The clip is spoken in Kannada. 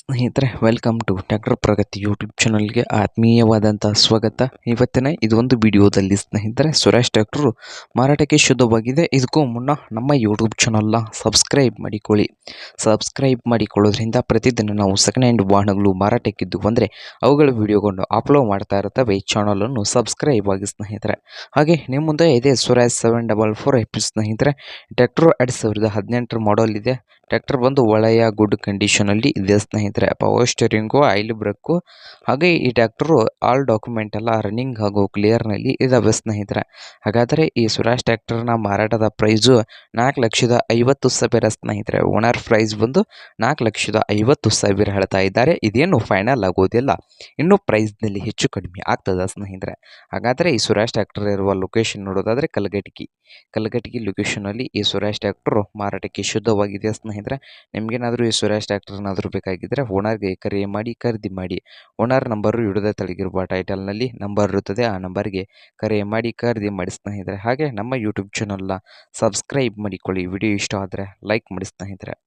ಸ್ನೇಹಿತರೆ welcome to tractor Pragati YouTube ಚಾನಲ್ಗೆ ಆತ್ಮೀಯವಾದಂಥ ಸ್ವಾಗತ. ಇವತ್ತಿನ ಇದೊಂದು ವಿಡಿಯೋದಲ್ಲಿ ಸ್ನೇಹಿತರೆ, ಸುರೇಶ್ ಟ್ರ್ಯಾಕ್ಟರು ಮಾರಾಟಕ್ಕೆ ಶುದ್ಧವಾಗಿದೆ. ಇದಕ್ಕೂ ಮುನ್ನ ನಮ್ಮ ಯೂಟ್ಯೂಬ್ ಚಾನಲ್ನ ಸಬ್ಸ್ಕ್ರೈಬ್ ಮಾಡಿಕೊಳ್ಳಿ. ಸಬ್ಸ್ಕ್ರೈಬ್ ಮಾಡಿಕೊಳ್ಳೋದ್ರಿಂದ ಪ್ರತಿದಿನ ನಾವು ಸೆಕೆಂಡ್ ಹ್ಯಾಂಡ್ ವಾಹನಗಳು ಮಾರಾಟಕ್ಕಿದ್ದು ಬಂದರೆ ಅವುಗಳ ವಿಡಿಯೋಗಳನ್ನು ಅಪ್ಲೋಡ್ ಮಾಡ್ತಾ ಇರ್ತವೆ ಈ ಚಾನಲನ್ನು ಸಬ್ಸ್ಕ್ರೈಬ್ ಆಗಿ ಸ್ನೇಹಿತರೆ. ಹಾಗೆ ನಿಮ್ಮ ಮುಂದೆ ಇದೆ Suresh seven double four AP ಸ್ನೇಹಿತರೆ. ಟ್ಯಾಕ್ಟ್ರು ಎರಡು ಸಾವಿರದ ಹದಿನೆಂಟರ ಮಾಡಲ್ ಇದೆ. ಟ್ರ್ಯಾಕ್ಟರ್ ಬಂದು ಒಳ್ಳೆಯ ಗುಡ್ ಕಂಡೀಷನಲ್ಲಿ ಇದೆ ಸ್ನೇಹಿತರೆ. ಪವರ್ ಸ್ಟೇರಿಂಗು ಆಯಿಲ್ ಬ್ರೇಕು ಹಾಗೆ ಈ ಟ್ರ್ಯಾಕ್ಟರು ಆಲ್ ಡಾಕ್ಯುಮೆಂಟ್ ಎಲ್ಲ ರನ್ನಿಂಗ್ ಹಾಗೂ ಕ್ಲಿಯರ್ನಲ್ಲಿ ಇದಾವೆ ಸ್ನೇಹಿತರೆ. ಹಾಗಾದರೆ ಈ ಸುರಾಜ್ ಟ್ರ್ಯಾಕ್ಟರ್ನ ಮಾರಾಟದ ಪ್ರೈಸು ನಾಲ್ಕು ಲಕ್ಷದ ಐವತ್ತು ಸಾವಿರ ಸ್ನೇಹಿತರೆ. ಓನರ್ ಪ್ರೈಸ್ ಬಂದು ನಾಲ್ಕು ಲಕ್ಷದ ಐವತ್ತು ಸಾವಿರ ಹೇಳ್ತಾ ಇದ್ದಾರೆ. ಇದೇನು ಫೈನಲ್ ಆಗೋದಿಲ್ಲ. ಇನ್ನು ಪ್ರೈಸ್ನಲ್ಲಿ ಹೆಚ್ಚು ಕಡಿಮೆ ಆಗ್ತದೆ ಸ್ನೇಹಿತರೆ. ಹಾಗಾದರೆ ಈ ಸುರಾಜ್ ಟ್ರ್ಯಾಕ್ಟರ್ ಇರುವ ಲೊಕೇಶನ್ ನೋಡೋದಾದರೆ ಕಲಗಟಗಿ ಕಲಗಟಗಿ ಲೊಕೇಶನಲ್ಲಿ ಈ ಸುರಾಜ್ ಟ್ರ್ಯಾಕ್ಟರ್ ಮಾರಾಟಕ್ಕೆ ಶುದ್ಧವಾಗಿದೆ ಸ್ನೇಹಿತರೆ. ನಿಮಗೇನಾದರೂ ಈ ಸುರೇಶ್ ಟ್ರ್ಯಾಕ್ಟರ್ನಾದರೂ ಬೇಕಾಗಿದ್ದರೆ ಓನರ್ಗೆ ಕರೆ ಮಾಡಿ, ಖರೀದಿ ಮಾಡಿ. ಓನರ್ ನಂಬರು ಹಿಡಿದ ತಳಗಿರುವ ಟೈಟಲ್ನಲ್ಲಿ ನಂಬರ್ ಇರುತ್ತದೆ, ಆ ನಂಬರ್ಗೆ ಕರೆ ಮಾಡಿ, ಖರೀದಿ ಮಾಡಿ ಸ್ನೇಹಿತರೆ. ಹಾಗೆ ನಮ್ಮ ಯೂಟ್ಯೂಬ್ ಚಾನಲ್ನ ಸಬ್ಸ್ಕ್ರೈಬ್ ಮಾಡಿಕೊಳ್ಳಿ. ವಿಡಿಯೋ ಇಷ್ಟ ಆದರೆ ಲೈಕ್ ಮಾಡಿ ಸ್ನೇಹಿತರೆ.